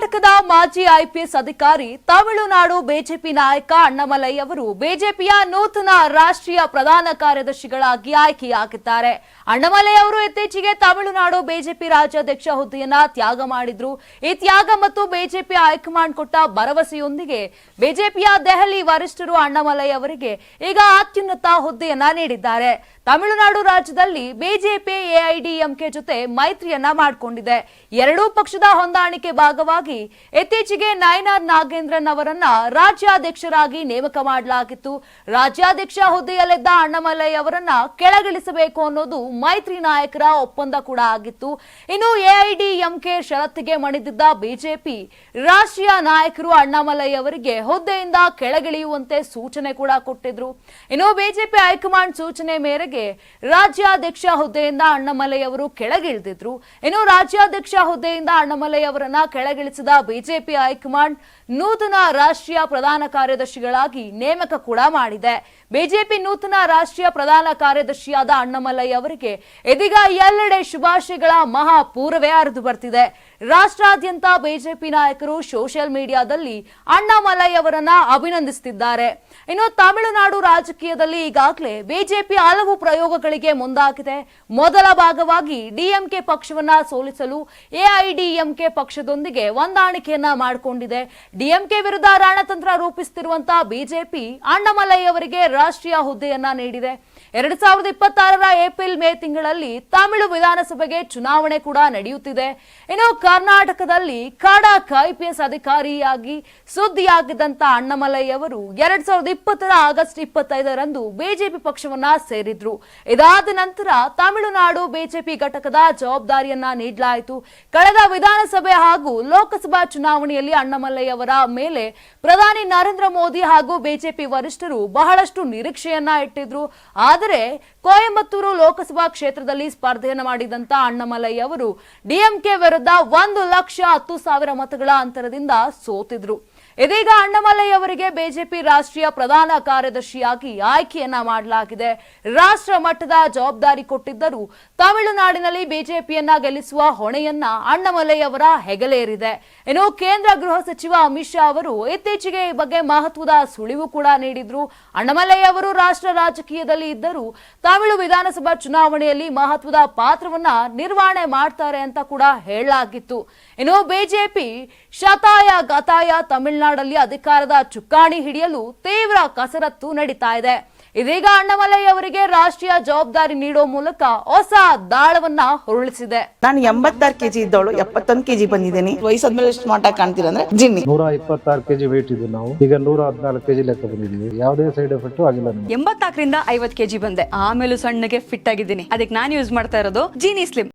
ಕರ್ನಾಟಕದ ಮಾಜಿ ಐಪಿಎಸ್ ಅಧಿಕಾರಿ, ತಮಿಳುನಾಡು ಬಿಜೆಪಿ ನಾಯಕ ಅಣ್ಣಮಲೈ ಅವರು ಬಿಜೆಪಿಯ ನೂತನ ರಾಷ್ಟ್ರೀಯ ಪ್ರಧಾನ ಕಾರ್ಯದರ್ಶಿಗಳಾಗಿ ಆಯ್ಕೆಯಾಗಿದ್ದಾರೆ. ಅಣ್ಣಮಲೈ ಅವರು ಇತ್ತೀಚೆಗೆ ತಮಿಳುನಾಡು ಬಿಜೆಪಿ ರಾಜ್ಯಾಧ್ಯಕ್ಷ ಹುದ್ದೆಯನ್ನ ತ್ಯಾಗ ಮಾಡಿದ್ರು. ಈ ತ್ಯಾಗ ಮತ್ತು ಬಿಜೆಪಿ ಹೈಕಮಾಂಡ್ ಕೊಟ್ಟ ಭರವಸೆಯೊಂದಿಗೆ ಬಿಜೆಪಿಯ ದೆಹಲಿ ವರಿಷ್ಠರು ಅಣ್ಣಮಲೈ ಅವರಿಗೆ ಈಗ ಅತ್ಯುನ್ನತ ಹುದ್ದೆಯನ್ನ ನೀಡಿದ್ದಾರೆ. ತಮಿಳುನಾಡು ರಾಜ್ಯದಲ್ಲಿ ಬಿಜೆಪಿ ಎಐಡಿಎಂಕೆ ಜೊತೆ ಮೈತ್ರಿಯನ್ನ ಮಾಡಿಕೊಂಡಿದೆ. ಎರಡೂ ಪಕ್ಷದ ಹೊಂದಾಣಿಕೆ ಭಾಗವಾಗಿ ಇತ್ತೀಚೆಗೆ ನಯನಾರ್ ನಾಗೇಂದ್ರನ್ ಅವರನ್ನ ರಾಜ್ಯಾಧ್ಯಕ್ಷರಾಗಿ ನೇಮಕ ಮಾಡಲಾಗಿತ್ತು. ರಾಜ್ಯಾಧ್ಯಕ್ಷ ಹುದ್ದೆಯಲ್ಲಿದ್ದ ಅಣ್ಣಾಮಲೈ ಅವರನ್ನ ಕೆಳಗಿಳಿಸಬೇಕು ಅನ್ನೋದು ಮೈತ್ರಿ ನಾಯಕರ ಒಪ್ಪಂದ ಕೂಡ ಆಗಿತ್ತು. ಇನ್ನು ಎಐಡಿಎಂಕೆ ಷರತ್ತಿಗೆ ಮಣಿದಿದ್ದ ಬಿಜೆಪಿ ರಾಷ್ಟ್ರೀಯ ನಾಯಕರು ಅಣ್ಣಾಮಲೈ ಅವರಿಗೆ ಹುದ್ದೆಯಿಂದ ಕೆಳಗಿಳಿಯುವಂತೆ ಸೂಚನೆ ಕೂಡ ಕೊಟ್ಟಿದ್ರು. ಇನ್ನು ಬಿಜೆಪಿ ಹೈಕಮಾಂಡ್ ಸೂಚನೆ ಮೇರೆಗೆ ರಾಜ್ಯಾಧ್ಯಕ್ಷ ಹುದ್ದೆಯಿಂದ ಅಣ್ಣಾಮಲೈ ಅವರು ಕೆಳಗಿಳಿದಿದ್ರು. ಇನ್ನು ರಾಜ್ಯಾಧ್ಯಕ್ಷ ಹುದ್ದೆಯಿಂದ ಅಣ್ಣಾಮಲೈ ಅವರನ್ನ ಕೆಳಗಿಳಿಸಿದ ಬಿಜೆಪಿ ಹೈಕಮಾಂಡ್ ನೂತನ ರಾಷ್ಟ್ರೀಯ ಪ್ರಧಾನ ಕಾರ್ಯದರ್ಶಿಗಳಾಗಿ ನೇಮಕ ಕೂಡ ಮಾಡಿದೆ. ಬಿಜೆಪಿ ನೂತನ ರಾಷ್ಟ್ರೀಯ ಪ್ರಧಾನ ಕಾರ್ಯದರ್ಶಿಯಾದ ಅಣ್ಣಮಲ್ಲಯ್ಯ ಅವರಿಗೆ ಇದೀಗ ಎಲ್ಲೆಡೆ ಶುಭಾಶಯಗಳ ಮಹಾಪೂರವೇ ಹರಿದು ಬರ್ತಿದೆ. ರಾಷ್ಟ್ರಾದ್ಯಂತ ಬಿಜೆಪಿ ನಾಯಕರು ಸೋಷಿಯಲ್ ಮೀಡಿಯಾದಲ್ಲಿ ಅಣ್ಣಾಮಲೈ ಅವರನ್ನ ಅಭಿನಂದಿಸುತ್ತಿದ್ದಾರೆ. ಇನ್ನು ತಮಿಳುನಾಡು ರಾಜಕೀಯದಲ್ಲಿ ಈಗಾಗಲೇ ಬಿಜೆಪಿ ಹಲವು ಪ್ರಯೋಗಗಳಿಗೆ ಮುಂದಾಗಿದೆ. ಮೊದಲ ಭಾಗವಾಗಿ ಡಿಎಂಕೆ ಪಕ್ಷವನ್ನ ಸೋಲಿಸಲು ಎಐಡಿಎಂಕೆ ಪಕ್ಷದೊಂದಿಗೆ ಹೊಂದಾಣಿಕೆಯನ್ನ ಮಾಡಿಕೊಂಡಿದೆ. ಡಿಎಂಕೆ ವಿರುದ್ಧ ರಾಣತಂತ್ರ ರೂಪಿಸುತ್ತಿರುವಂತಹ ಬಿಜೆಪಿ ಅಣ್ಣಾಮಲೈ ಅವರಿಗೆ ರಾಷ್ಟ್ರೀಯ ಹುದ್ದೆಯನ್ನ ನೀಡಿದೆ. ಎರಡ್ ಸಾವಿರದ ಇಪ್ಪತ್ತಾರರ ಏಪ್ರಿಲ್ ಮೇ ತಿಂಗಳಲ್ಲಿ ತಮಿಳು ವಿಧಾನಸಭೆಗೆ ಚುನಾವಣೆ ಕೂಡ ನಡೆಯುತ್ತಿದೆ. ಇನ್ನು ಕರ್ನಾಟಕದಲ್ಲಿ ಖಡಕ್ ಐಪಿಎಸ್ ಅಧಿಕಾರಿಯಾಗಿ ಸುದ್ದಿಯಾಗಿದ್ದಂತ ಅಣ್ಣಾಮಲೈ ಅವರು ಎರಡ್ ಸಾವಿರದ ಇಪ್ಪತ್ತರ ಆಗಸ್ಟ್ ಇಪ್ಪತ್ತೈದರಂದು ಬಿಜೆಪಿ ಪಕ್ಷವನ್ನ ಸೇರಿದ್ರು. ಇದಾದ ನಂತರ ತಮಿಳುನಾಡು ಬಿಜೆಪಿ ಘಟಕದ ಜವಾಬ್ದಾರಿಯನ್ನ ನೀಡಲಾಯಿತು. ಕಳೆದ ವಿಧಾನಸಭೆ ಹಾಗೂ ಲೋಕಸಭಾ ಚುನಾವಣೆಯಲ್ಲಿ ಅಣ್ಣಾಮಲೈ ಅವರ ಮೇಲೆ ಪ್ರಧಾನಿ ನರೇಂದ್ರ ಮೋದಿ ಹಾಗೂ ಬಿಜೆಪಿ ವರಿಷ್ಠರು ಬಹಳಷ್ಟು ನಿರೀಕ್ಷೆಯನ್ನ ಇಟ್ಟಿದ್ರು. ಆದರೆ ಕೋಯಂಬತ್ತೂರು ಲೋಕಸಭಾ ಕ್ಷೇತ್ರದಲ್ಲಿ ಸ್ಪರ್ಧೆಯನ್ನು ಮಾಡಿದಂತ ಅಣ್ಣಮಲೈ ಅವರು ಡಿಎಂಕೆ ವಿರುದ್ಧ ಒಂದು ಲಕ್ಷ ಹತ್ತು ಸಾವಿರ ಮತಗಳ ಅಂತರದಿಂದ ಸೋತಿದ್ರು. ಇದೀಗ ಅಣ್ಣಮಲೈ ಅವರಿಗೆ ಬಿಜೆಪಿ ರಾಷ್ಟ್ರೀಯ ಪ್ರಧಾನ ಕಾರ್ಯದರ್ಶಿಯಾಗಿ ಆಯ್ಕೆಯನ್ನ ಮಾಡಲಾಗಿದೆ. ರಾಷ್ಟ್ರ ಮಟ್ಟದ ಜವಾಬ್ದಾರಿ ಕೊಟ್ಟಿದ್ದರೂ ತಮಿಳುನಾಡಿನಲ್ಲಿ ಬಿಜೆಪಿಯನ್ನ ಗೆಲ್ಲಿಸುವ ಹೊಣೆಯನ್ನ ಅಣ್ಣಮಲೈ ಅವರ ಹೆಗಲೇರಿದೆ. ಇನ್ನು ಕೇಂದ್ರ ಗೃಹ ಸಚಿವ ಅಮಿತ್ ಶಾ ಅವರು ಇತ್ತೀಚೆಗೆ ಈ ಬಗ್ಗೆ ಮಹತ್ವದ ಸುಳಿವು ಕೂಡ ನೀಡಿದ್ರು. ಅಣ್ಣಮಲೈ ಅವರು ರಾಷ್ಟ್ರ ರಾಜಕೀಯದಲ್ಲಿ ಇದ್ದರೂ ತಮಿಳು ವಿಧಾನಸಭಾ ಚುನಾವಣೆಯಲ್ಲಿ ಮಹತ್ವದ ಪಾತ್ರವನ್ನ ನಿರ್ವಹಣೆ ಮಾಡ್ತಾರೆ ಅಂತ ಕೂಡ ಹೇಳಲಾಗಿತ್ತು. ಇನ್ನು ಬಿಜೆಪಿ ಶತಾಯ ಗತಾಯ ತಮಿಳುನಾಡಲ್ಲಿ ಅಧಿಕಾರದ ಚುಕ್ಕಾಣಿ ಹಿಡಿಯಲು ತೀವ್ರ ಕಸರತ್ತು ನಡೀತಾ ಇದೆ. ಇದೀಗ ಅಣ್ಣಾಮಲೈ ಅವರಿಗೆ ರಾಷ್ಟ್ರೀಯ ಜವಾಬ್ದಾರಿ ನೀಡೋ ಮೂಲಕ ಹೊಸ ದಾಳವನ್ನ ಹೊರಳಿಸಿದೆ ನಾನು ಎಂಬತ್ತಾರು ಕೆಜಿ ಇದ್ದವಳು ಎಪ್ಪತ್ತೊಂದು ಕೆಜಿ ಬಂದಿದ್ದೀನಿ. ವಯಸ್ಸಾದ್ಮೇಲೆ ಸ್ಮಾರ್ಟ್ ಆಗಿ ಕಾಣ್ತೀರ ಅಂದ್ರೆ ಜಿನ್ನಿ. ನೂರ ಇಪ್ಪತ್ತಾರು ಕೆಜಿ ವೇಟ್ ಇದ್ದು ನಾವು. ಈಗ ನೂರ ಹದಿನಾಲ್ಕು ಕೆಜಿ ಲೆಕ್ಕ ಬಂದಿದ್ದೀವಿ. ಯಾವುದೇ ಸೈಡ್ ಎಫೆಕ್ಟ್ ಆಗಿಲ್ಲ ಎಂಬತ್ತಾಕರಿಂದ ಎಂಬತ್ನಾಲ್ಕರಿಂದ ಐವತ್ ಕೆಜಿ ಬಂದೆ. ಆಮೇಲೆ ಸಣ್ಣಗೆ ಫಿಟ್ ಆಗಿದ್ದೀನಿ. ಅದಕ್ಕೆ ನಾನು ಯೂಸ್ ಮಾಡ್ತಾ ಇರೋದು ಜೀನಿ ಸ್ಲಿಮ್